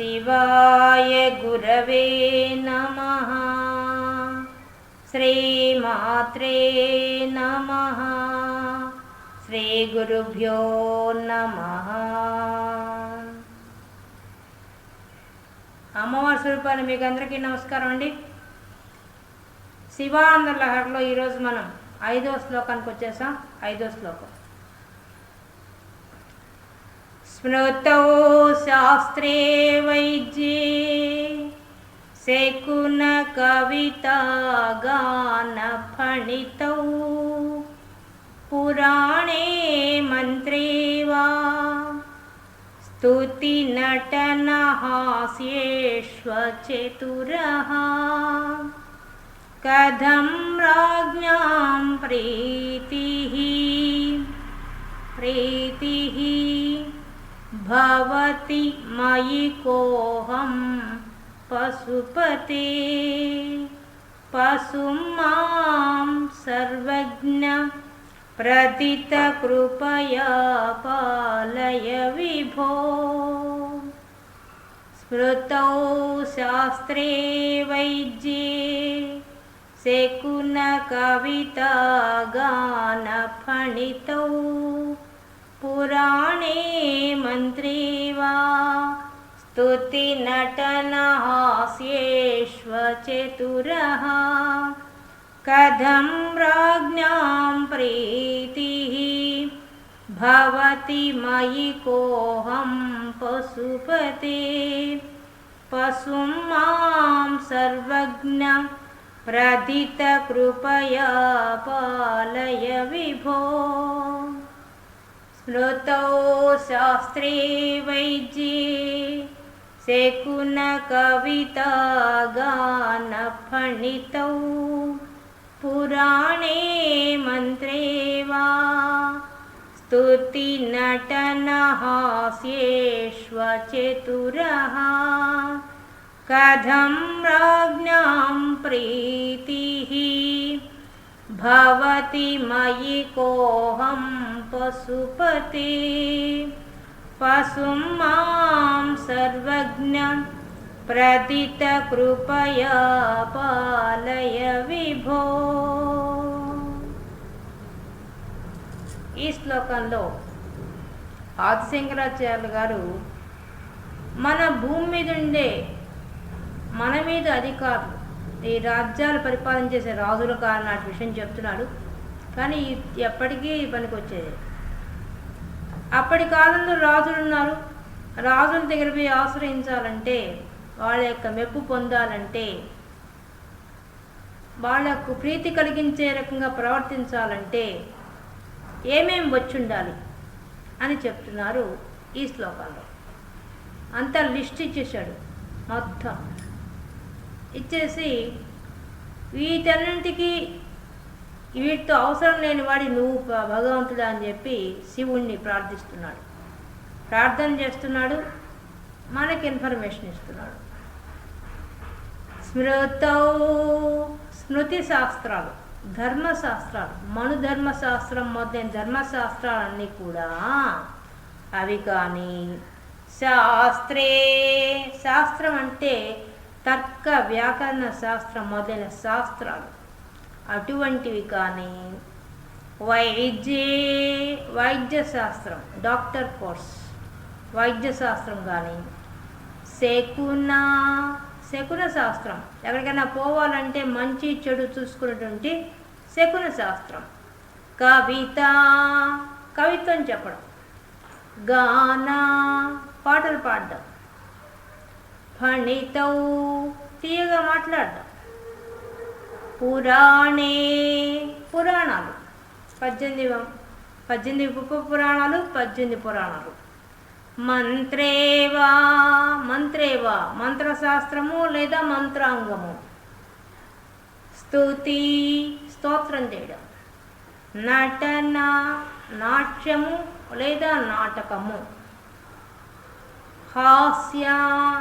శివాయ గురవే నమ. శ్రీమాత్రే నమ. శ్రీ గురుభ్యో నమ. అమ్మవారి స్వరూపాన్ని మీకు అందరికీ నమస్కారం అండి. శివానంద లహర్లో ఈరోజు మనం ఐదో శ్లోకానికి వచ్చేసాం. ఐదో శ్లోకం. स्मृतौ शास्त्रे वैद्ये सेकुनकवितागानफणितौ पुराणे मन्त्रे वा स्तुतिनटनहास्येष्व चतुरः कथं राज्ञां प्रीतिः प्रीतिः भवति मयि कोऽहं पशुपते। पशुं मां सर्वज्ञ सर्वज्ञप्रदितकृपया पालय विभो। स्मृतौ शास्त्रे वैद्ये शकुनकवितागानफणितौ। पुराणे मन्त्रे वा। स्तुतिनटनहास्येष्वचतुरः कथं राज्ञां प्रीतिः? भवति मयि कोऽहं पशुपते। पशुं मां सर्वज्ञ प्रदितकृपया पालय विभो। स्मृतौ शास्त्रे वैद्ये शकुनकवितागानपणितौ पुराणे मन्त्रे वा स्तुतिनटनहास्येष्व चतुरः कथं राज्ञां प्रीतिः భవతి మయి కోహం పశుపతి పశుం మాం సర్వజ్ఞ ప్రదిత కృపయా పాలయ విభో ఈ శ్లోకంలో ఆదిశంకరాచార్యులు గారు మన భూమి మీద ఉండే మన మీద అధికారులు ఈ రాజ్యాలు పరిపాలన చేసే రాజుల కారణం అటు విషయం చెప్తున్నాడు. కానీ ఎప్పటికీ పనికి వచ్చేది. అప్పటి కాలంలో రాజులు ఉన్నారు. రాజుల దగ్గర పోయి ఆశ్రయించాలంటే వాళ్ళ యొక్క మెప్పు పొందాలంటే వాళ్ళకు ప్రీతి కలిగించే రకంగా ప్రవర్తించాలంటే ఏమేం వచ్చుండాలి అని చెప్తున్నారు ఈ శ్లోకాల్లో. అంతా లిస్ట్ ఇచ్చేసాడు మొత్తం. ఇచ్చేసి వీటన్నింటికి వీటితో అవసరం లేని వాడి నువ్వు భగవంతుడు అని చెప్పి శివుణ్ణి ప్రార్థిస్తున్నాడు. ప్రార్థన చేస్తున్నాడు. మనకి ఇన్ఫర్మేషన్ ఇస్తున్నాడు. స్మృతౌ స్మృతి శాస్త్రాలు ధర్మశాస్త్రాలు మను ధర్మశాస్త్రం మొదలైన ధర్మశాస్త్రాలన్నీ కూడా అవి కానీ శాస్త్రే శాస్త్రం అంటే తర్క వ్యాకరణ శాస్త్రం మొదలైన శాస్త్రాలు. అటువంటివి కానీ వైద్యే వైద్య శాస్త్రం డాక్టర్ కోర్స్ వైద్య శాస్త్రం కానీ శకున శకున శాస్త్రం. ఎక్కడికైనా పోవాలంటే మంచి చెడు చూసుకున్నటువంటి శకున శాస్త్రం. కవిత కవిత్వం చెప్పడం. గాన పాటలు పాడడం. ఫణితౌ. తీయగా మాట్లాడడం పురాణే పురాణాలు. పద్దెనిమిది పద్దెనిమిది ఉప పురాణాలు పద్దెనిమిది పురాణాలు. మంత్రేవా మంత్రేవా? మంత్రశాస్త్రము లేదా మంత్రాంగము? స్తుతి స్తోత్రం చేయడం. నటన నాట్యము లేదా నాటకము? హాస్య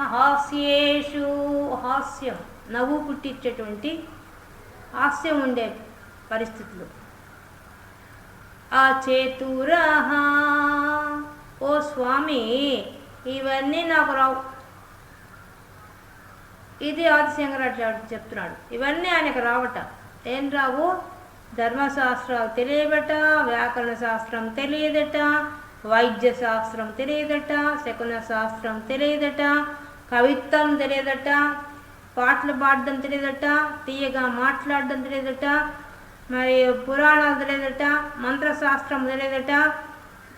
హాస్యేషు హాస్యం నవ్వు పుట్టించేటువంటి హాస్యం ఉండే పరిస్థితులు. ఆ చేతురహ ఓ స్వామి ఇవన్నీ నాకు రావు. ఇది ఆదిశంకరాచార్యుడు చెప్తున్నాడు. ఇవన్నీ ఆయనకు రావట. ఏం రావు? ధర్మశాస్త్రాలు తెలియబట వ్యాకరణ శాస్త్రం తెలియదట. వైద్య శాస్త్రం తెలియదట శకున శాస్త్రం తెలియదట కవిత్వం తెలియదట పాటలు పాడడం తెలియదట తీయగా మాట్లాడడం తెలియదట మరి పురాణాలు తెలియదట మంత్రశాస్త్రం తెలియదట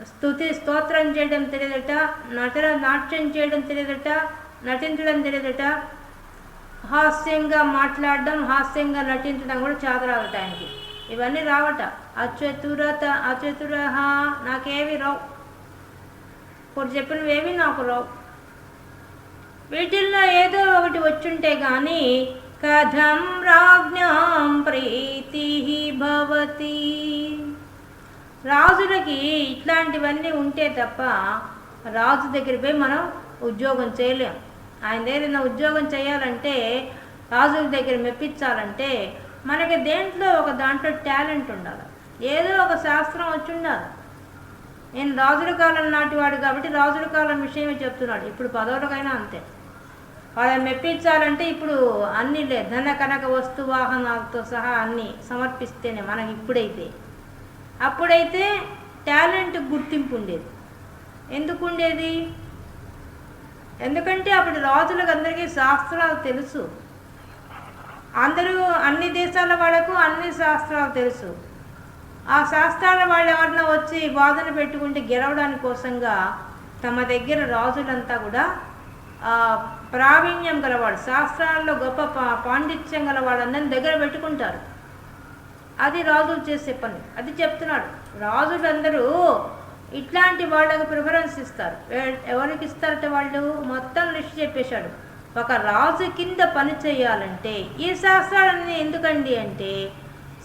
స్తుతి స్తోత్రం చేయడం తెలియదట నటన నాట్యం చేయడం తెలియదట నటించడం తెలియదట హాస్యంగా మాట్లాడడం హాస్యంగా నటించడం కూడా చేతరావటానికి ఇవన్నీ రావట. అచతురత అచతురహ నాకేవి రావు. ఇప్పుడు చెప్పినవేమీ నాకు రావు. వీటిల్లో ఏదో ఒకటి వచ్చుంటే కానీ కథం రాజ్ఞాం ప్రీతి భవతి. రాజులకి ఇట్లాంటివన్నీ ఉంటే తప్ప రాజు దగ్గర పోయి మనం ఉద్యోగం చేయలేం. ఆయన దగ్గర ఏదైనా ఉద్యోగం చేయాలంటే రాజుల దగ్గర మెప్పించాలంటే మనకి దేంట్లో ఒక దాంట్లో టాలెంట్ ఉండాలి. ఏదో ఒక శాస్త్రం వచ్చి ఉండాలి నేను రాజుల కాలం నాటివాడు కాబట్టి రాజుల కాలం విషయమే చెప్తున్నాడు. ఇప్పుడు పదవులకైనా అంతే. వాళ్ళని మెప్పించాలంటే ఇప్పుడు అన్ని లే ధన కనక వస్తు వాహనాలతో సహా అన్ని సమర్పిస్తేనే మనకి ఇప్పుడైతే. అప్పుడైతే టాలెంట్ గుర్తింపు ఉండేది. ఎందుకు ఉండేది? ఎందుకంటే అప్పుడు రాజులకు అందరికీ శాస్త్రాలు తెలుసు. అందరూ అన్ని దేశాల వాళ్ళకు అన్ని శాస్త్రాలు తెలుసు. ఆ శాస్త్రాల వాళ్ళు ఎవరన్నా వచ్చి వాదన పెట్టుకుంటే గెలవడానికి కోసంగా తమ దగ్గర రాజులంతా కూడా ప్రావీణ్యం గలవాడు శాస్త్రాల్లో గొప్ప పా- పాండిత్యం గలవాడందరిని దగ్గర పెట్టుకుంటారు. అది రాజులు చేసే పని. అది చెప్తున్నాడు. రాజులందరూ ఇట్లాంటి వాళ్ళకు ప్రిఫరెన్స్ ఇస్తారు. ఎవరికి ఇస్తారట వాళ్ళు? మొత్తం లిస్ట్ చెప్పేశాడు. ఒక రాజు కింద పని చేయాలంటే ఈ శాస్త్రాలన్నీ ఎందుకండి అంటే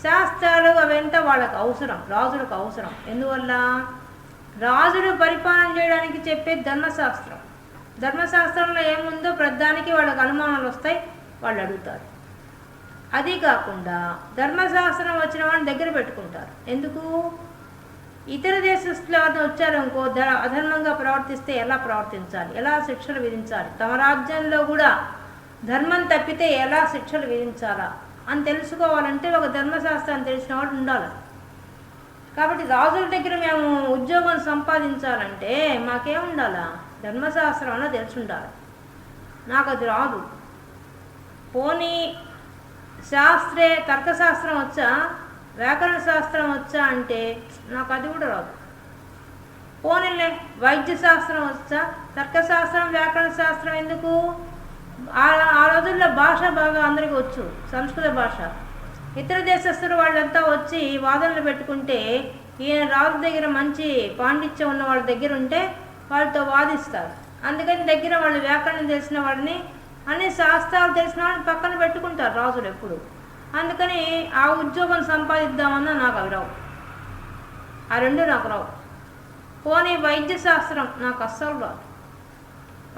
శాస్త్రాలు అవంతా వాళ్ళకు అవసరం రాజులకు అవసరం. ఎందువల్ల? రాజులు పరిపాలన చేయడానికి చెప్పే ధర్మశాస్త్రం. ధర్మశాస్త్రంలో ఏముందో ప్రధానికి వాళ్ళకు అనుమానాలు వస్తాయి వాళ్ళు అడుగుతారు. అది కాకుండా ధర్మశాస్త్రం వచ్చిన వాళ్ళని దగ్గర పెట్టుకుంటారు. ఎందుకు? ఇతర దేశస్తులు ఎవరైనా వచ్చారనుకో ధ అధర్మంగా ప్రవర్తిస్తే ఎలా ప్రవర్తించాలి? ఎలా శిక్షలు విధించాలి? తమ రాజ్యంలో కూడా ధర్మం తప్పితే ఎలా శిక్షలు విధించాలా? అని తెలుసుకోవాలంటే ఒక ధర్మశాస్త్రాన్ని తెలిసిన వాడు ఉండాలి. కాబట్టి రాజుల దగ్గర మేము ఉద్యోగం సంపాదించాలంటే మాకేం ఉండాలా? ధర్మశాస్త్రం అన్న తెలిసి ఉండాలి నాకు అది రాదు. పోనీ శాస్త్రే తర్కశాస్త్రం వచ్చా? వ్యాకరణ శాస్త్రం వచ్చా అంటే నాకు అది కూడా రాదు. పోనీలే వైద్య శాస్త్రం వచ్చా? తర్కశాస్త్రం వ్యాకరణ శాస్త్రం ఎందుకు? ఆ ఆ రోజుల్లో భాష బాగా అందరికీ వచ్చు సంస్కృత భాష. ఇతర దేశస్తులు వాళ్ళంతా వచ్చి వాదనలు పెట్టుకుంటే ఈయన రాజు దగ్గర మంచి పాండిత్యం ఉన్న వాళ్ళ దగ్గర ఉంటే వాళ్ళతో వాదిస్తారు. అందుకని దగ్గర వాళ్ళు వ్యాకరణం తెలిసిన వాడిని అన్ని శాస్త్రాలు తెలిసిన వాళ్ళని పక్కన పెట్టుకుంటారు రాజులు ఎప్పుడు. అందుకని ఆ ఉద్యోగం సంపాదిద్దామన్నా నాకు అవి రావు. ఆ రెండు నాకు రావు. పోనీ వైద్య శాస్త్రం నాకు అస్సలు రాదు.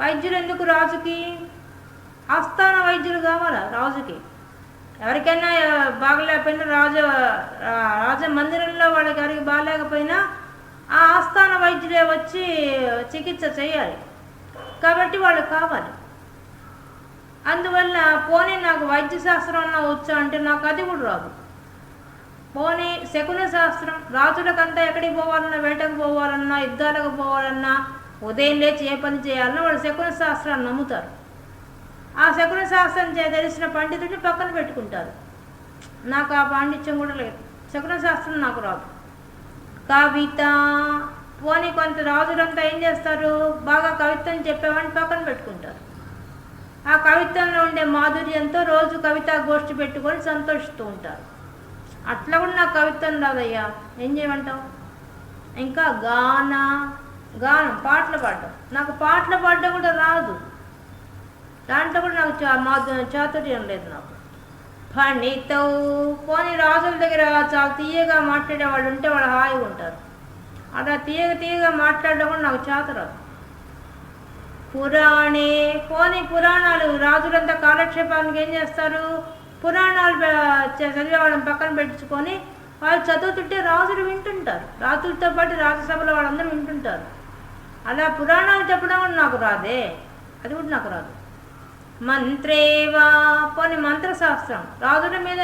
వైద్యులు ఎందుకు రాజుకి? ఆస్థాన వైద్యులు కావాలా రాజుకి? ఎవరికైనా బాగలేకపోయినా రాజ రాజ మందిరంలో వాళ్ళకి గారికి బాగలేకపోయినా ఆ ఆస్థాన వైద్యులే వచ్చి చికిత్స చేయాలి. కాబట్టి వాళ్ళు కావాలి. అందువల్ల పోనీ నాకు వైద్య శాస్త్రం వచ్చు అంటే నాకు అది కూడా రాదు. పోనీ శకున శాస్త్రం రాజులకంతా ఎక్కడికి పోవాలన్నా వేటకు పోవాలన్నా యుద్ధాలకు పోవాలన్నా ఉదయం లేచి ఏ పని చేయాలన్నా వాళ్ళు శకున శాస్త్రాన్ని నమ్ముతారు. ఆ శకున శాస్త్రం చే తెలిసిన పండితుడిని పక్కన పెట్టుకుంటారు. నాకు ఆ పాండిత్యం కూడా లేదు. శకున శాస్త్రం నాకు రాదు. కవిత పోనీ కొంత రాజులంతా ఏం చేస్తారు? బాగా కవిత్వం చెప్పామని పక్కన పెట్టుకుంటారు. ఆ కవిత్వంలో ఉండే మాధుర్యంతో రోజు కవిత గోష్ఠి పెట్టుకొని సంతోషిస్తూ ఉంటారు. అట్లా కూడా నాకు కవిత్వం రాదయ్యా. ఏం చేయమంటావు? ఇంకా గాన గానం పాటలు పాడడం నాకు పాటలు పాడడం కూడా రాదు. దాంట్లో కూడా నాకు చా మా చాతుర్యం లేదు నాకు. పండితో పోనీ రాజుల దగ్గర చాలా తీయగా మాట్లాడే వాళ్ళు ఉంటే వాళ్ళు హాయిగా ఉంటారు. అలా తీయగ తీయగా మాట్లాడడం కూడా నాకు చేత రాదు పురాణే పోనీ పురాణాలు రాజులంతా కాలక్షేపానికి ఏం చేస్తారు? పురాణాలు చదివేవాళ్ళని పక్కన పెట్టుకొని వాళ్ళు చదువుతుంటే రాజులు వింటుంటారు. రాజులతో పాటు రాజసభలో వాళ్ళందరూ వింటుంటారు. అలా పురాణాలు చెప్పడం కూడా నాకు రాదే. అది కూడా నాకు రాదు. మంత్రేవా? పోని మంత్రశాస్త్రం. రాజుల మీద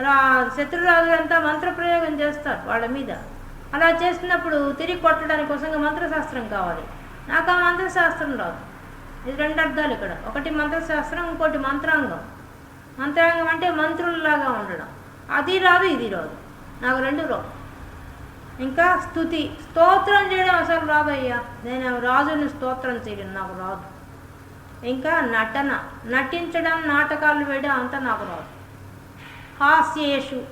రా శత్రురాజులంతా మంత్ర ప్రయోగం చేస్తారు వాళ్ళ మీద. అలా చేసినప్పుడు తిరిగి కొట్టడానికి కోసంగా మంత్రశాస్త్రం కావాలి. నాకు ఆ మంత్రశాస్త్రం రాదు. ఇది రెండు అర్థాలు ఇక్కడ. ఒకటి మంత్రశాస్త్రం ఇంకోటి మంత్రాంగం. మంత్రాంగం అంటే మంత్రుల్లాగా ఉండడం. అది రాదు ఇది రాదు. నాకు రెండు రాదు ఇంకా స్థుతి. స్తోత్రం చేయడం అసలు రాదయ్యా. నేను రాజుని స్తోత్రం చేయడం నాకు రాదు. ఇంకా నటన. నటించడం నాటకాలు వేయడం అంతా నాకు రాదు. హాస్యేషు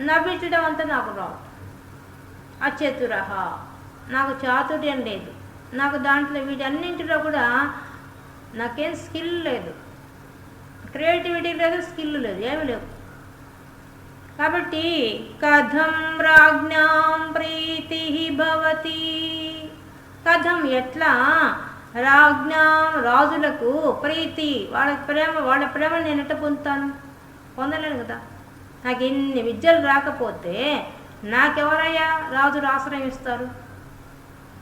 నవ్వించడం అంతా నాకు రాదు. అచతురహ. నాకు చాతుర్యం లేదు. నాకు దాంట్లో వీటన్నింటిలో కూడా నాకేం స్కిల్ లేదు. క్రియేటివిటీ లేదు స్కిల్ లేదు ఏమీ లేవు కాబట్టి కథం రాజ్ఞాం ప్రీతి భవతి. కథం ఎట్లా? రాజ్ఞా రాజులకు ప్రీతి. వాళ్ళ ప్రేమ వాళ్ళ ప్రేమ నేను ఎట్ట పొందుతాను? పొందలేను కదా. నాకు ఎన్ని విద్యలు రాకపోతే నాకెవరయ్యా రాజులు ఆశ్రయిస్తారు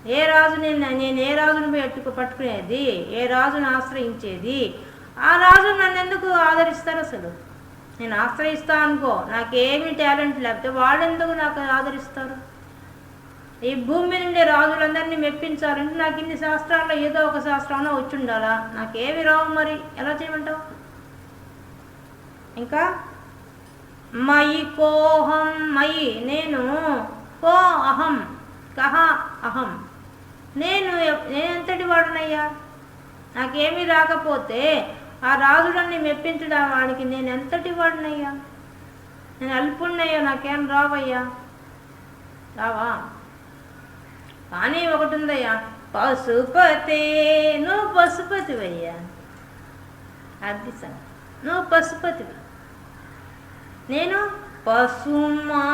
ఏ రాజు నేను నేను ఏ రాజును పోయి పట్టుకునేది? ఏ రాజును ఆశ్రయించేది? ఆ రాజు నన్ను ఎందుకు ఆదరిస్తారు అసలు? నేను ఆశ్రయిస్తా అనుకో నాకేమి టాలెంట్ లేకపోతే వాళ్ళెందుకు నాకు ఆదరిస్తారు? ఈ భూమి మీద ఉండే రాజులందరినీ మెప్పించాలంటే నాకు ఇన్ని శాస్త్రాల్లో ఏదో ఒక శాస్త్రంలో వచ్చి ఉండాలా నాకేమి రావు మరి? ఎలా చేయమంటావు? ఇంకా? మయి కోహం మయి నేను కో అహం కహ అహం. నేను నేనెంతటి నేను వాడునయ్యా? నాకేమీ రాకపోతే ఆ రాజులన్నీ మెప్పించడం వాడికి నేను ఎంతటి వాడినయ్యా? నేను అల్పున్నయ్యా నాకేం రావయ్యా? రావా? కానీ ఒకటి ఉందయ్యా పశుపతే నువ్వు పశుపతివయ్యా. అది సంగతి. నువ్వు పశుపతివి. నేను పశుమా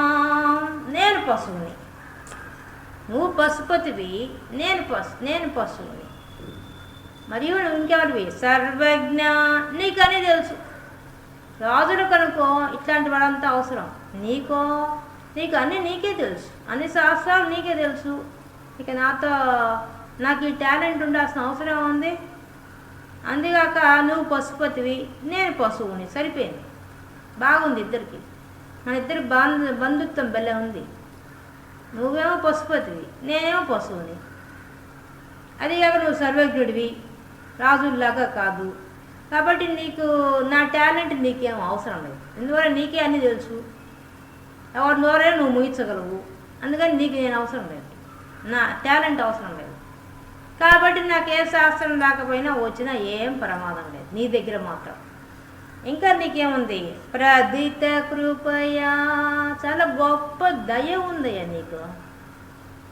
నేను పశువుని. నువ్వు పశుపతివి నేను పశు నేను పశువుని. మరియు నువ్వు ఇంకెవరివి సర్వజ్ఞ నీకని తెలుసు. రాజులు కనుకో ఇట్లాంటి వాళ్ళంతా అవసరం. నీకో నీకు అన్నీ నీకే తెలుసు. అన్ని శాస్త్రాలు నీకే తెలుసు. ఇక నాతో నాకు ఈ టాలెంట్ ఉండాల్సిన అవసరం ఉంది. అందుగాక నువ్వు పశుపతివి నేను పశువుని. సరిపోయింది. బాగుంది ఇద్దరికి. మన ఇద్దరి బంధు బంధుత్వం భలే ఉంది. నువ్వేమో పశుపతివి నేనేమో పశువుని. అది కాక నువ్వు సర్వజ్ఞుడివి రాజుల్లాగా కాదు. కాబట్టి నీకు నా టాలెంట్ నీకేం అవసరం లేదు. ఎందువల్ల నీకే అన్నీ తెలుసు? ఎవరి నోరే నువ్వు ముగించగలవు. అందుకని నీకు నేను అవసరం లేదు. నా టాలెంట్ అవసరం లేదు. కాబట్టి నాకు ఏ శాస్త్రం రాకపోయినా వచ్చినా ఏం ప్రమాదం లేదు. నీ దగ్గర మాత్రం. ఇంకా నీకేముంది? ప్రదిత కృపయా. చాలా గొప్ప దయ ఉందయ్యా నీకు.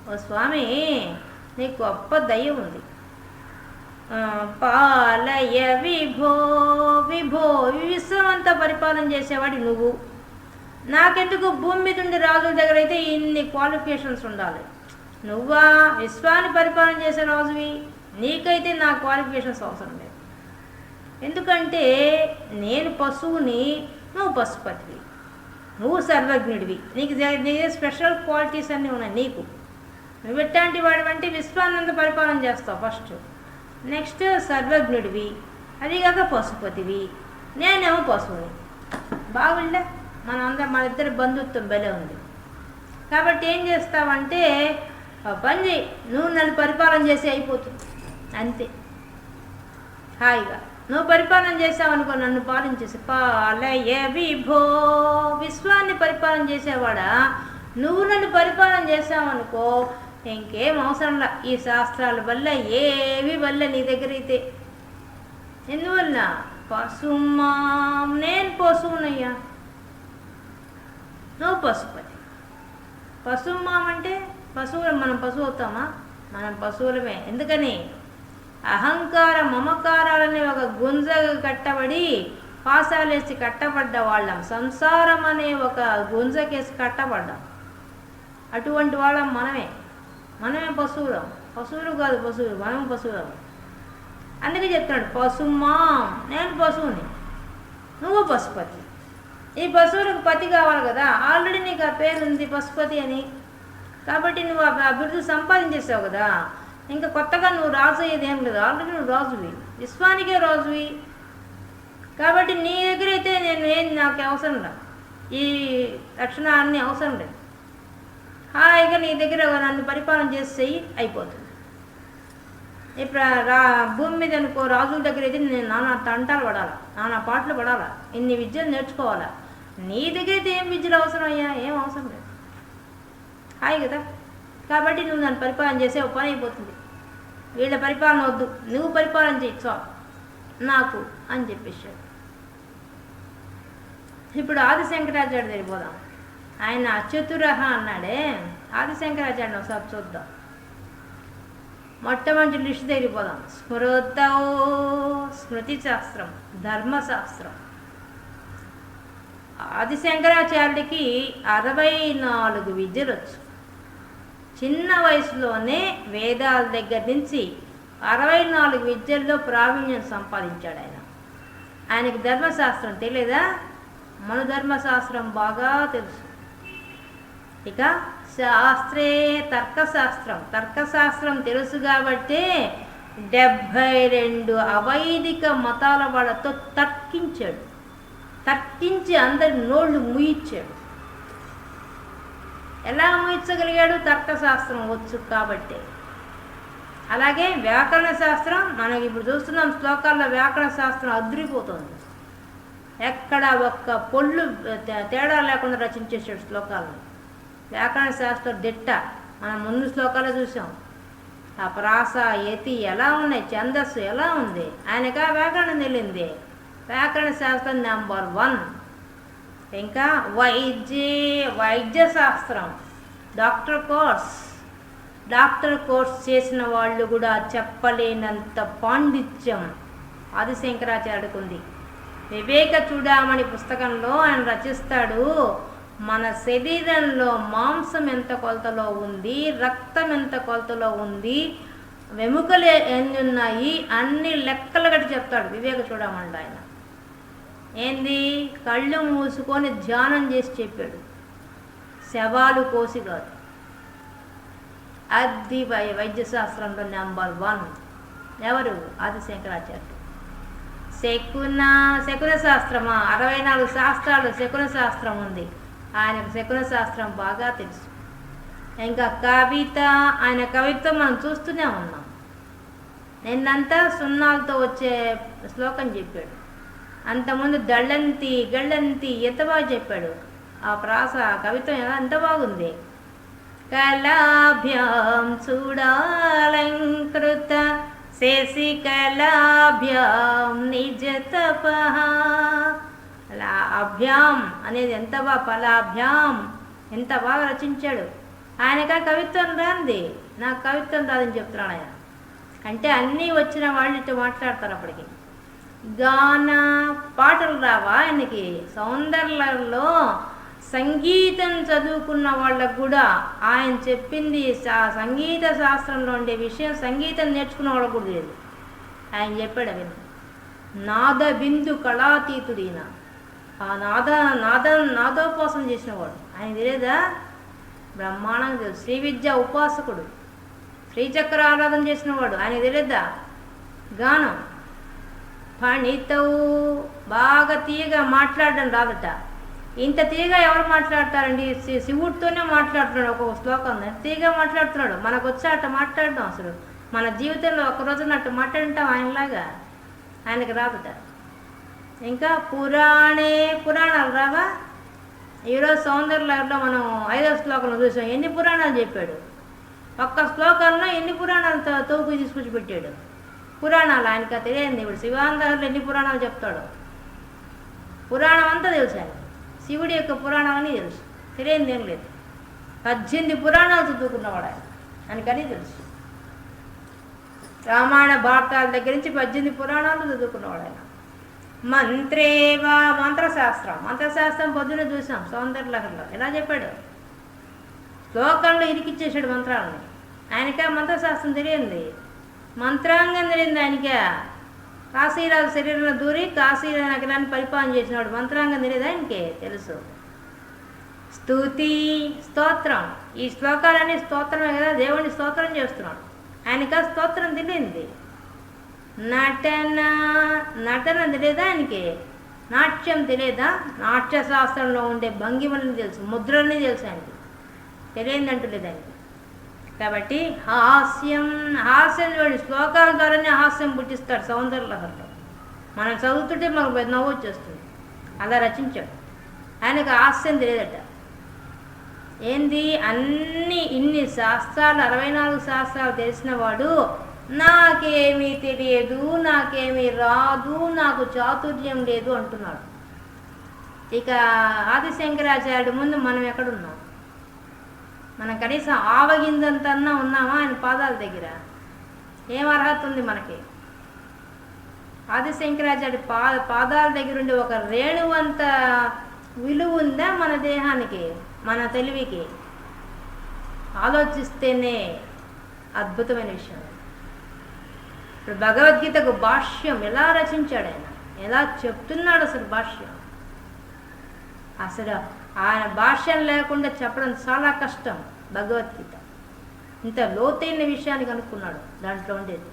ఓ స్వామి నీకు గొప్ప దయ ఉంది. పాలయ విభో విభో ఈ విశ్వం అంతా పరిపాలన చేసేవాడి నువ్వు. నాకెందుకు భూమి మీద ఉండే రాజుల దగ్గర అయితే ఇన్ని క్వాలిఫికేషన్స్ ఉండాలి? నువ్వా విశ్వాన్ని పరిపాలన చేసే రాజువి? నీకైతే నా క్వాలిఫికేషన్స్ అవసరం లేదు. ఎందుకంటే నేను పశువుని నువ్వు పశుపతివి. నువ్వు సర్వజ్ఞుడివి. నీకు జ- నీ స్పెషల్ క్వాలిటీస్ అన్నీ ఉన్నాయి నీకు. నువ్వు ఎట్లాంటి వాడివంటే విశ్వానంద పరిపాలన చేస్తావు ఫస్ట్ నెక్స్ట్ సర్వజ్ఞుడివి. అదిగాక పశుపతివి. నేనేమో పశువుని. బాగుండే మన అందరం మన ఇద్దరి బంధుత్వం బలే ఉంది. కాబట్టి ఏం చేస్తావంటే పని చేయి నువ్వు నన్ను పరిపాలన చేసి అయిపోతుంది. అంతే. హాయిగా. నువ్వు పరిపాలన చేసావనుకో నన్ను పాలించేసి పాలయ విభో. విశ్వాన్ని పరిపాలన చేసేవాడా? నువ్వు నన్ను పరిపాలన చేసావనుకో ఇంకేం అవసరంలా ఈ శాస్త్రాల వల్ల ఏవి వల్ల నీ దగ్గర అయితే ఎందువల్ల? పశుమా నేను పశువునయ్యా. నువ్వు పశుపతి. పశుమాం అంటే పశువులు మనం పశువు అవుతామా? మనం పశువులమే. ఎందుకని? అహంకార మమకారాలనే ఒక గుంజ కట్టబడి పాసాలేసి కట్టబడ్డ వాళ్ళం. సంసారం అనే ఒక గుంజకేసి కట్టబడ్డాం. అటువంటి వాళ్ళం మనమే. మనమే పశువులం. పశువులు కాదు పశువులు. మనం పశువులం. అందుకే చెప్తున్నాడు పశుమా. నేను పశువుని. నువ్వు పశుపతి. ఈ పశువులకు పతి కావాలి కదా. ఆల్రెడీ నీకు ఆ పేరు ఉంది పశుపతి అని. కాబట్టి నువ్వు ఆ బిరుదు సంపాదించేసావు కదా. ఇంకా కొత్తగా నువ్వు రాజు అయ్యేది ఏం లేదు. ఆల్రెడీ నువ్వు రాజువి. విశ్వానికే రాజువి. కాబట్టి నీ దగ్గర అయితే నేను ఏం నాకు అవసరం రా. ఈ లక్షణాలన్నీ అవసరం లేదు. హాయిగా నీ దగ్గర నన్ను పరిపాలన చేసి అయిపోతుంది. ఇప్పుడు రా భూమి మీద అనుకో రాజుల దగ్గర అయితే నేను నానా తంటాలు పడాలా నానా పాటలు పడాలా ఇన్ని విద్యలు నేర్చుకోవాలా. నీ దగ్గర అయితే ఏం విద్యలు అవసరం అయ్యా? ఏం అవసరం లేదు. హాయ్ కదా? కాబట్టి నువ్వు నన్ను పరిపాలన చేసే ఒక పని అయిపోతుంది. వీళ్ళ పరిపాలన వద్దు. నువ్వు పరిపాలన చేయి నాకు అని చెప్పేశాడు. ఇప్పుడు ఆదిశంకరాచార్య దగ్గర పోదాం. ఆయన అచ్యుతురహ అన్నాడే. ఆదిశంకరాచార్య ఒకసారి చూద్దాం. మొట్టమొదటి లిస్ట్ దగ్గర పోదాం. స్మృత స్మృతి శాస్త్రం ధర్మశాస్త్రం. ఆదిశంకరాచార్యుడికి అరవై నాలుగు విద్యలు వచ్చు చిన్న వయసులోనే వేదాల దగ్గర నుంచి అరవై నాలుగు విద్యల్లో ప్రావీణ్యం సంపాదించాడు ఆయన. ఆయనకి ధర్మశాస్త్రం తెలియదా? మన ధర్మశాస్త్రం బాగా తెలుసు. ఇక శాస్త్రే తర్కశాస్త్రం. తర్కశాస్త్రం తెలుసు కాబట్టి డెబ్భై రెండు అవైదిక మతాల వాళ్ళతో తర్కించాడు. తర్కించి అందరి నోళ్ళు ముయించాడు. ఎలా ముయించగలిగాడు తర్కశాస్త్రం వచ్చు కాబట్టి. అలాగే వ్యాకరణ శాస్త్రం మనకి ఇప్పుడు చూస్తున్నాం శ్లోకాల్లో వ్యాకరణ శాస్త్రం అదిరిపోతుంది. ఎక్కడ ఒక్క పొళ్ళు తే- తేడా లేకుండా రచించేసాడు శ్లోకాలను. వ్యాకరణ శాస్త్రం దిట్ట. మనం ముందు శ్లోకాలు చూసాం ఆ ప్రాస యతి ఎలా ఉన్నాయి? ఛందస్సు ఎలా ఉంది? ఆయనకా వ్యాకరణం తెలియంది వ్యాకరణ శాస్త్రం నెంబర్ వన్. ఇంకా వైద్య వైద్య శాస్త్రం డాక్టర్ కోర్స్. డాక్టర్ కోర్స్ చేసిన వాళ్ళు కూడా చెప్పలేనంత పాండిత్యం ఆదిశంకరాచార్యుడికి ఉంది. వివేక చూడామణి పుస్తకంలో ఆయన రచిస్తాడు మన శరీరంలో మాంసం ఎంత కొలతలో ఉంది రక్తం ఎంత కొలతలో ఉంది వెముకలు ఎన్ని ఉన్నాయి అన్ని లెక్కలు గట్టి చెప్తాడు వివేక చూడమండి ఆయన. ఏంది? కళ్ళు మూసుకొని ధ్యానం చేసి చెప్పాడు. శవాలు కోసి కాదు. అది వై వైద్యశాస్త్రంలో నెంబర్ వన్ ఎవరు? ఆదిశంకరాచార్యుడు. శకున శకున శాస్త్రమా అరవై నాలుగు శాస్త్రాలు శకున శాస్త్రం ఉంది. ఆయనకు శకున శాస్త్రం బాగా తెలుసు. ఇంకా కవిత ఆయన కవిత్వం మనం చూస్తూనే ఉన్నాం. నిన్నంతా సున్నాలతో వచ్చే శ్లోకం చెప్పాడు. అంతకుముందు దళ్ళంతి గళ్ళంతి ఎంత బాగా చెప్పాడు? ఆ ప్రాస కవిత్వం ఎలా? ఎంత బాగుంది. కళాభ్యాం చూడాలంకృత శశికళాభ్యాం నిజ తప. అలా అభ్యాం అనేది ఎంత బాగా ఫలాభ్యాం? ఎంత బాగా రచించాడు? ఆయనకా కవిత్వం రాంది. నాకు కవిత్వం రాదని చెప్తున్నాడు ఆయన. అంటే అన్నీ వచ్చిన వాళ్ళు ఇట్లా మాట్లాడతారు అప్పటికి. గాన పాటలు రావా? ఆయనకి సౌందర్యంలో సంగీతం చదువుకున్న వాళ్ళకు కూడా ఆయన చెప్పింది సంగీత శాస్త్రంలో ఉండే విషయం సంగీతం నేర్చుకున్న వాళ్ళకు కూడా తెలియదు. ఆయన చెప్పాడు అవి నాద బిందు కళాతీతుడీన ఆ నాద నాద నాదోపాసన చేసినవాడు. ఆయన తెలియదా? బ్రహ్మాండంగా తెలుసు శ్రీ విద్య ఉపాసకుడు. శ్రీచక్ర ఆరాధన చేసినవాడు. ఆయన తెలియదా? గానం. పణితవు బాగా తీయగా మాట్లాడడం రాదట. ఇంత తీయగా ఎవరు మాట్లాడతారండి? శి- శివుడితోనే మాట్లాడుతున్నాడు ఒక్కొక్క శ్లోకం. ఉంది. తీయగా మాట్లాడుతున్నాడు? మనకు వచ్చి అట్ట మాట్లాడడం అసలు? మన జీవితంలో ఒక రోజున అట్ట మాట్లాడుంటాం ఆయనలాగా? ఆయనకి రాదట. ఇంకా పురాణే పురాణాలు రావా? ఈరోజు సౌందర్యలో మనం ఐదో శ్లోకంలో చూసాం. ఎన్ని పురాణాలు చెప్పాడు? ఒక్క శ్లోకంలో ఎన్ని పురాణాలు తోపు తీసుకొచ్చి పెట్టాడు? పురాణాలు ఆయనకి తెలియని ఇప్పుడు శివానందర్లో ఎన్ని పురాణాలు చెప్తాడు? పురాణం అంతా తెలుసు ఆయన. శివుడి యొక్క పురాణాలని తెలుసు. తెలియంది ఏం లేదు. పద్దెనిమిది పురాణాలు చదువుకున్నవాడు ఆయన. ఆయనకని తెలుసు. రామాయణ భారతాల దగ్గర నుంచి పద్దెనిమిది పురాణాలు చదువుకున్నవాడు ఆయన. మంత్రేవా మంత్రశాస్త్రం. మంత్రశాస్త్రం పొద్దున చూసాం సౌందర్యలహరిలో. ఎలా చెప్పాడు? శ్లోకంలో ఇరికిచ్చేసాడు మంత్రాలని. ఆయనకా మంత్రశాస్త్రం తెలియంది. మంత్రాంగం తెలియంది ఆయనకే కాశీరాజు శరీరంలో దూరి కాశీ నగరాన్ని పరిపాలన చేసినాడు మంత్రాంగం తెలియదు ఆయనకే? తెలుసు. స్తుతి స్తోత్రం. ఈ శ్లోకాలన్నీ స్తోత్రమే కదా దేవుడిని స్తోత్రం చేస్తున్నాడు. ఆయనకి స్తోత్రం తెలియంది. నటన నటన తెలియదా ఆయనకి? నాట్యం తెలియదా? నాట్య శాస్త్రంలో ఉండే భంగిమలని తెలుసు ముద్రల్ని తెలుసు ఆయనకి. తెలియదంటలేదు ఆయనకి. కాబట్టి హాస్యం హాస్యం చూడండి శ్లోకాల ద్వారానే హాస్యం పుట్టిస్తాడు సౌందర్యలహరిలో. మనం చదువుతుంటే మనకు పెద్ద నవ్వు వచ్చేస్తుంది. అలా రచించాడు. ఆయనకు హాస్యం తెలియదట. ఏంది? అన్ని ఇన్ని శాస్త్రాలు అరవై నాలుగు శాస్త్రాలు తెలిసిన వాడు నాకేమీ తెలియదు నాకేమీ రాదు నాకు చాతుర్యం లేదు అంటున్నాడు. ఇక ఆదిశంకరాచార్యుడు ముందు మనం ఎక్కడున్నాం? మనం కనీసం ఆవగిందంతన్నా ఉన్నామా ఆయన పాదాల దగ్గర? ఏం అర్హత ఉంది మనకి? ఆదిశంకరాచార్య పా పాదాల దగ్గర ఉండి ఒక రేణువంత విలువ ఉందా మన దేహానికి మన తెలివికి? ఆలోచిస్తేనే అద్భుతమైన విషయం. ఇప్పుడు భగవద్గీతకు భాష్యం ఎలా రచించాడు ఆయన? ఎలా చెప్తున్నాడు అసలు భాష్యం? అసలు ఆయన భాష్యం లేకుండా చెప్పడం చాలా కష్టం భగవద్గీత. ఇంత లోతైన విషయాన్ని కనుక్కున్నాడు దాంట్లో ఉండేది.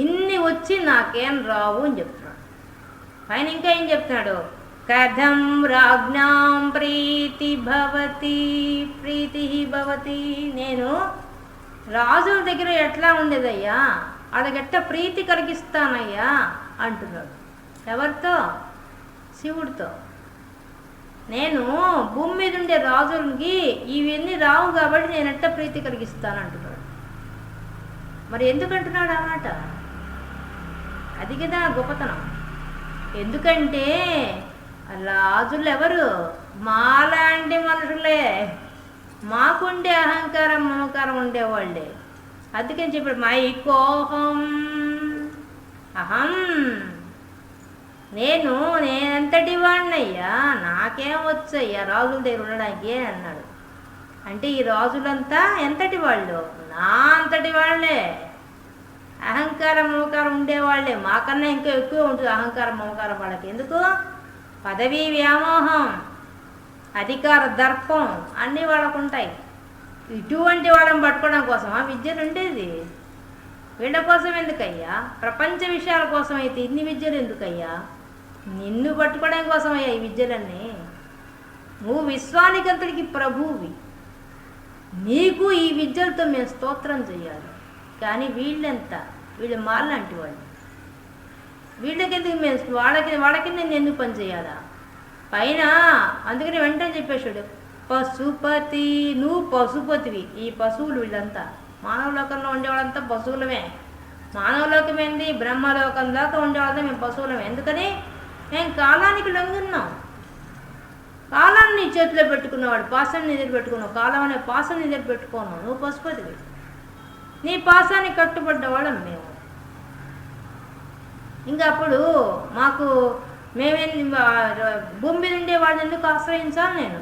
ఇన్ని వచ్చి నాకేం రావు అని చెప్తున్నాడు. పైన ఇంకా ఏం చెప్తున్నాడు? కథం రాజ్ఞాం ప్రీతి భవతి ప్రీతి భవతి. నేను రాజుల దగ్గర ఎట్లా ఉండేదయ్యా? వాళ్ళకెట్ట ప్రీతి కలిగిస్తానయ్యా అంటున్నాడు. ఎవరితో? శివుడితో. నేను భూమి మీద ఉండే రాజులకి ఇవన్నీ రావు కాబట్టి నేను ఎట్ట ప్రీతి కలిగిస్తాను అంటున్నాడు. మరి ఎందుకంటున్నాడు అన్నమాట ఆ మాట? అది కదా గొప్పతనం. ఎందుకంటే రాజులు ఎవరు మాలాంటి మనుషులే. మాకుండే అహంకారం మమకారం ఉండేవాళ్ళే. అందుకని చెప్పాడు మైకోహం అహం నేను నేనంతటి వాడినయ్యా నాకేం వచ్చయ్యా రాజుల దగ్గర ఉండడానికి అన్నాడు. అంటే ఈ రాజులంతా ఎంతటి వాళ్ళు? నా అంతటి వాళ్ళే. అహంకారం మమకారం ఉండేవాళ్ళే. మాకన్నా ఇంకా ఎక్కువ ఉంటుంది అహంకారం మమకారం వాళ్ళకి. ఎందుకు? పదవీ వ్యామోహం అధికార దర్పం అన్నీ వాళ్ళకు ఉంటాయి. ఇటువంటి వాళ్ళని పట్టుకోవడం కోసమా? విద్యలు ఉండేది. వీళ్ళ కోసం ఎందుకయ్యా? ప్రపంచ విషయాల కోసం అయితే ఇన్ని విద్యలు ఎందుకయ్యా? నిన్ను పట్టుకోవడం కోసమయ్యా ఈ విద్యలన్నీ. నువ్వు విశ్వానికంతుడికి ప్రభువి నీకు ఈ విద్యలతో మేము స్తోత్రం చేయాలి. కానీ వీళ్ళెంత? వీళ్ళు మాలాంటి వాళ్ళు. వీళ్ళకెందుకు మేము వాళ్ళకి వాళ్ళకి నేను ఎందుకు పని చేయాలా? పైన అందుకని వెంటనే చెప్పేశాడు పశుపతి నువ్వు పశుపతివి. ఈ పశువులు వీళ్ళంతా. మానవ లోకంలో ఉండేవాళ్ళంతా పశువులమే. మానవలోకం ఏంది బ్రహ్మలోకం దాకా ఉండేవాళ్ళంతా మేము పశువులమే. ఎందుకని? మేము కాలానికి లొంగున్నాం. కాలాన్ని నీ చేతిలో పెట్టుకున్నవాడు పాసాన్ని నిద్ర పెట్టుకున్నావు కాలం అనే పాసాన్ని నిద్ర పెట్టుకోను నువ్వు పశుపతివి. నీ పాసాన్ని కట్టుబడ్డవాళ్ళం మేము. ఇంకా అప్పుడు మాకు మేమేం భూమి మీద ఉండే వాడిని ఎందుకు ఆశ్రయించాలి నేను?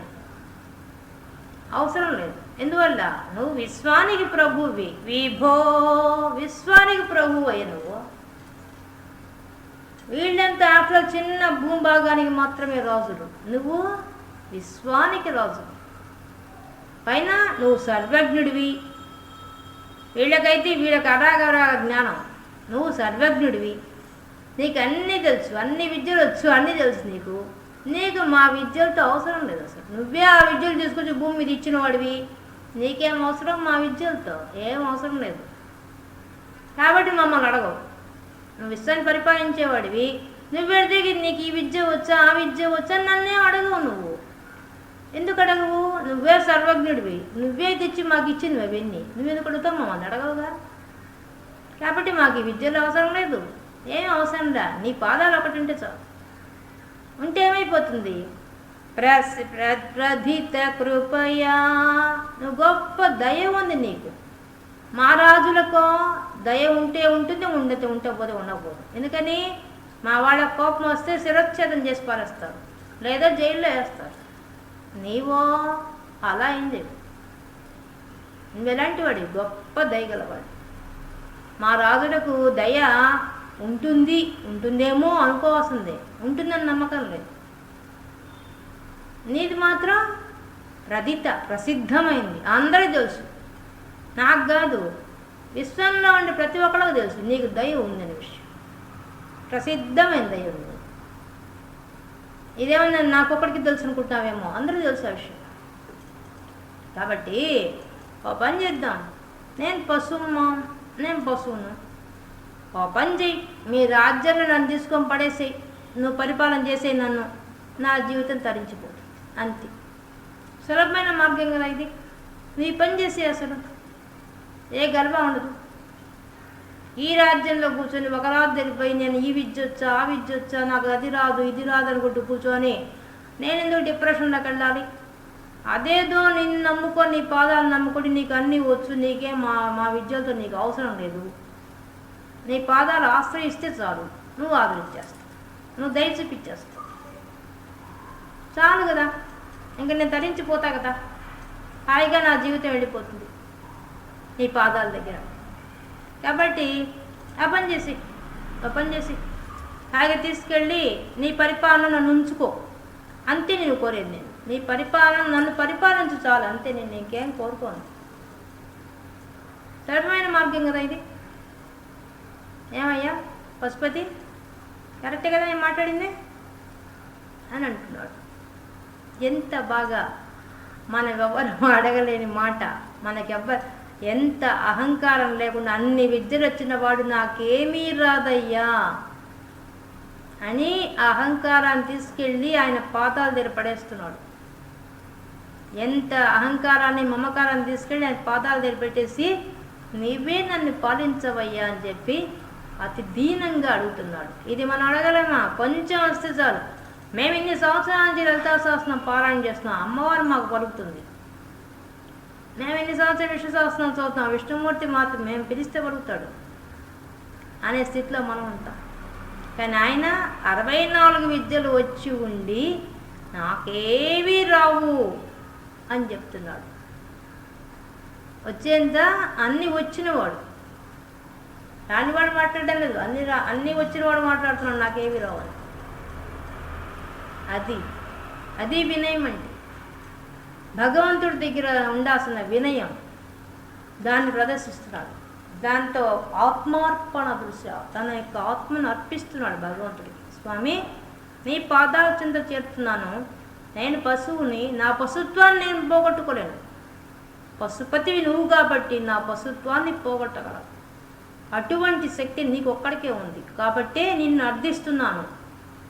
అవసరం లేదు. ఎందువల్ల? నువ్వు విశ్వానికి ప్రభువి విభో విశ్వానికి ప్రభువు అయ్యి నువ్వు. వీళ్ళంతా అసలు చిన్న భూభాగానికి మాత్రమే రాజులు. నువ్వు విశ్వానికి రాజు పైన నువ్వు సర్వజ్ఞుడివి. వీళ్ళకైతే వీళ్ళకి అరాగరా జ్ఞానం. నువ్వు సర్వజ్ఞుడివి. నీకు అన్నీ తెలుసు అన్ని విద్యలు వచ్చు అన్నీ తెలుసు నీకు. నీకు మా విద్యలతో అవసరం లేదు అసలు. నువ్వే ఆ విద్యలు తీసుకొచ్చి భూమి మీద ఇచ్చిన వాడివి నీకేం అవసరం మా విద్యలతో? ఏం అవసరం లేదు. కాబట్టి మమ్మల్ని అడగవు. నువ్వు విశ్వాన్ని పరిపాలించేవాడివి. నువ్వు దిగి నీకు ఈ విద్య వచ్చా ఆ విద్య వచ్చా నన్నే అడగవు నువ్వు. ఎందుకు అడగవు? నువ్వే సర్వజ్ఞుడివి. నువ్వే తెచ్చి మాకు ఇచ్చింది అవన్నీ. నువ్వెందుకు అడుగుతావు? మమ్మల్ని అడగవుగా. కాబట్టి మాకు ఈ విద్యలో అవసరం లేదు. ఏం అవసరం రా? నీ పాదాలు ఒకటి ఉంటే చాలు. ఉంటే ఏమైపోతుంది? ప్రస్ ప్ర- ప్రధిత కృపయా. నువ్వు గొప్ప దయ ఉంది నీకు. మా రాజులకో దయ ఉంటే ఉంటుంది ఉండతే ఉంటే పోతే ఉండకపోదు ఎందుకని? మా వాళ్ళ కోపం వస్తే శిరచ్ఛేదం చేసి పారేస్తారు. లేదా జైల్లో వేస్తారు. నీవో అలా అయింది నువ్వు వాడి గొప్ప దయగలవాడు మా రాజులకు దయ ఉంటుంది ఉంటుందేమో అనుకోవాల్సిందే. ఉంటుందని నమ్మకం లేదు. నీది మాత్రం ప్రదిత ప్రసిద్ధమైంది. అందరూ తెలుసు. నాకు కాదు విశ్వంలో ఉండే ప్రతి ఒక్కరికి తెలుసు నీకు దయ ఉందనే విషయం. ప్రసిద్ధమైన దయ ఉంది. ఇదేమన్నా నాకొక్కడికి తెలుసు అనుకుంటున్నావేమో అందరూ తెలుసు ఆ విషయం. కాబట్టి ఓ పని చేద్దాం. నేను పశువుమా నేను పశువును. ఓ పని చెయ్యి మీ రాజ్యాన్ని నన్ను తీసుకొని పడేసేయి. నువ్వు పరిపాలన చేసే నన్ను. నా జీవితం తరించిపోతుంది. అంతే. సులభమైన మార్గం కదా ఇది. నీ పని చేసే అసలు. ఏ గర్వం ఉండదు. ఈ రాజ్యంలో కూర్చొని ఒక రాజు పోయి నేను ఈ విద్య వచ్చా ఆ విద్య వచ్చా నాకు అది రాదు ఇది రాదు అనుకుంటూ కూర్చొని నేను ఎందుకు డిప్రెషన్లోకి వెళ్ళాలి? అదేదో నిన్ను నమ్ముకొని నీ పాదాలు నమ్ముకొని నీకు అన్నీ వచ్చు నీకే మా మా విద్యలతో నీకు అవసరం లేదు. నీ పాదాలు ఆశ్రయిస్తే చాలు. నువ్వు ఆదరించేస్తావు నువ్వు దయచిపిచ్చేస్తావు చాలు కదా. ఇంక నేను తరించిపోతా కదా. హాయిగా నా జీవితం వెళ్ళిపోతుంది. నీ పాదాల దగ్గర. కాబట్టి ఆ పని చేసి ఆ పని చేసి హాయిగా తీసుకెళ్ళి నీ పరిపాలన నన్ను ఉంచుకో. అంతే నేను కోరేది నేను. నీ పరిపాలన నన్ను పరిపాలించు చాలు. అంతే నేను ఇంకేం కోరుకోను. సరళమైన మార్గం కదా ఇది. ఏమయ్యా? పశుపతి? కరెక్టే కదా నేను మాట్లాడింది? అని అంటున్నాడు. ఎంత బాగా మనం ఎవరు అడగలేని మాట మనకెవ్వరు ఎంత అహంకారం లేకుండా అన్ని విద్యలు వచ్చిన వాడు నాకేమీ రాదయ్యా అని ఆ అహంకారాన్ని తీసుకెళ్ళి ఆయన పాతాల దగ్గర పడేస్తున్నాడు. ఎంత అహంకారాన్ని మమకారాన్ని తీసుకెళ్ళి ఆయన పాతాలు దగ్గర పెట్టేసి నీవే నన్ను పాలించవయ్యా అని చెప్పి అతి దీనంగా అడుగుతున్నాడు. ఇది మనం అడగలేమా? కొంచెం వస్తే చాలు. మేము ఇన్ని సంవత్సరాల నుంచి లలితా సహస్రం పారాయణ చేస్తున్నాం. అమ్మవారు మాకు పలుకుతుంది. మేము ఎన్ని సంవత్సరాలు విష్ణు సహస్రం చదువుతున్నాం విష్ణుమూర్తి మాత్రం మేము పిలిస్తే పలుకుతాడు అనే స్థితిలో మనం ఉంటాం. కానీ ఆయన అరవై నాలుగు విద్యలు వచ్చి ఉండి నాకేవి రావు అని చెప్తున్నాడు. వచ్చేంత అన్నీ వచ్చినవాడు. రానివాడు మాట్లాడడం లేదు. అన్ని రా అన్నీ వచ్చినవాడు మాట్లాడుతున్నాడు. నాకేవి రావు అది అది వినయం అంటే భగవంతుడి దగ్గర ఉండాల్సిన వినయం దాన్ని ప్రదర్శిస్తున్నాడు. దాంతో ఆత్మార్పణ దృశ్య తన యొక్క ఆత్మను అర్పిస్తున్నాడు భగవంతుడికి స్వామి నీ పాదాల చింత చేరుతున్నాను. నేను పశువుని నా పశుత్వాన్ని నేను పోగొట్టుకోలేను. పశుపతివి నువ్వు కాబట్టి నా పశుత్వాన్ని పోగొట్టగలవు. అటువంటి శక్తి నీకు ఒక్కడికే ఉంది. కాబట్టే నిన్ను అర్థిస్తున్నాను.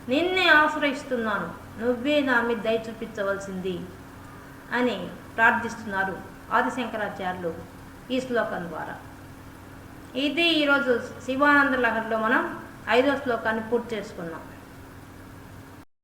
నిన్నే ఆశ్రయిస్తున్నాను. నువ్వే నా మీద దయ చూపించవలసింది. అని ప్రార్థిస్తున్నారు ఆదిశంకరాచార్యులు ఈ శ్లోకం ద్వారా. ఇది ఈరోజు శివానంద లహరిలో మనం ఐదో శ్లోకాన్ని పూర్తి చేసుకున్నాం.